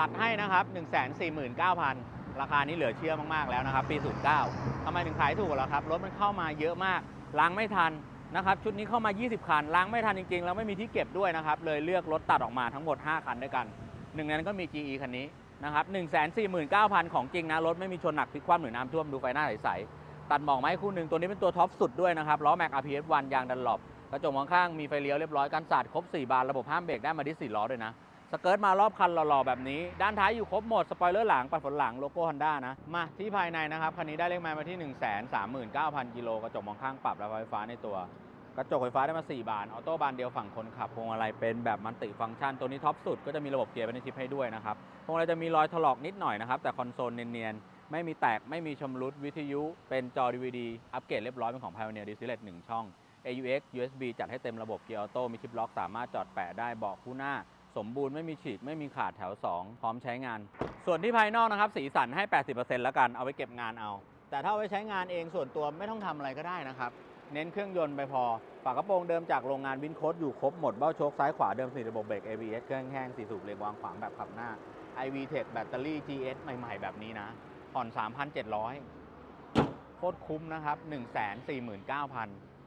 ตัดให้นะครับ 149,000 ราคานี้เหลือเชื่อมาก ๆ แล้วนะครับ ปี 09ทำไมถึงขายถูกล่ะครับ รถมันเข้ามาเยอะมาก ล้างไม่ทันนะครับ ชุดนี้เข้ามา 20 คัน ล้างไม่ทันจริง ๆ แล้วไม่มีที่เก็บด้วยนะครับ เลยเลือกรถตัดออกมาทั้งหมด 5 คันด้วยกัน หนึ่งในนั้นก็มี GE คันนี้นะครับ 149,000 ของจริงนะ รถไม่มีชนหนักพลิกคว่ำหรือน้ำท่วม ดูไฟหน้าใสๆ ตัดหมอกไม้คู่หนึ่งตัวนี้เป็นตัวท็อปสุดด้วยนะครับ ล้อแม็ก RPS 1ยางดันหลบกระจกมองข้างมีไฟเลี้ยวเรียบร้อยกันสาดครบ 4 บาน ระบบห้ามเบรกได้มาที่4ล้อด้วยนะ สเกิร์ตมารอบคันหล่อๆแบบนี้ ด้านท้ายอยู่ครบหมด สปอยเลอร์หลัง ปัดฝนหลัง โลโก้ฮอนด้านะ มาที่ภายในนะครับ คันนี้ได้เลขไมล์มาที่ 1 3 9 0 0 0 กิโล กระจกมองข้างปรับและไฟฟ้าในตัว กระจกไฟฟ้าได้มา 4 บาน ออโต้บานเดียวฝั่งคนขับ พวงมาลัยเป็นแบบมันติฟังก์ชัน ตัวนี้ท็อปสุดก็จะมีระบบเกียร์เป็นชิปให้ด้วยนะครับ พวงมาลัยจะมีรอยถลอกนิดหน่อยนะครับ แต่คอนโซลเนียนๆ ไม่มีแตก ไม่มีชำรุด วิทยุ เป็นจอ DVD อัปเกรดเรียบร้อยเป็นของ Pioneer d i s p l a y 1ช่อง AUX USB จัดให้เต็มระบบเกียร์ออโต้มีชิปล็อกสามารถจอดแปะได้เบาะคู่หน้า สมบูรณ์ไม่มีฉีกไม่มีขาดแถว 2 พร้อมใช้งาน ส่วนที่ภายนอกนะครับ สีสันให้ 80%แล้วกันเอาไว้เก็บงานเอา แต่ถ้าเอาไว้ใช้งานเองส่วนตัวไม่ต้องทำอะไรก็ได้นะครับ เน้นเครื่องยนต์ไปพอ ฝากระโปรงเดิมจากโรงงานวินโคดอยู่ครบหมดเบ้าโชคซ้ายขวาเดิมสีระบบเบรก ABS เครื่องแห้งสีสูบเรียงวางขวางแบบขับหน้า iV Tech แบตเตอรี่ GS ใหม่ ๆ แบบนี้นะผ่อน 3,700 โคตรคุ้มนะครับ 149,000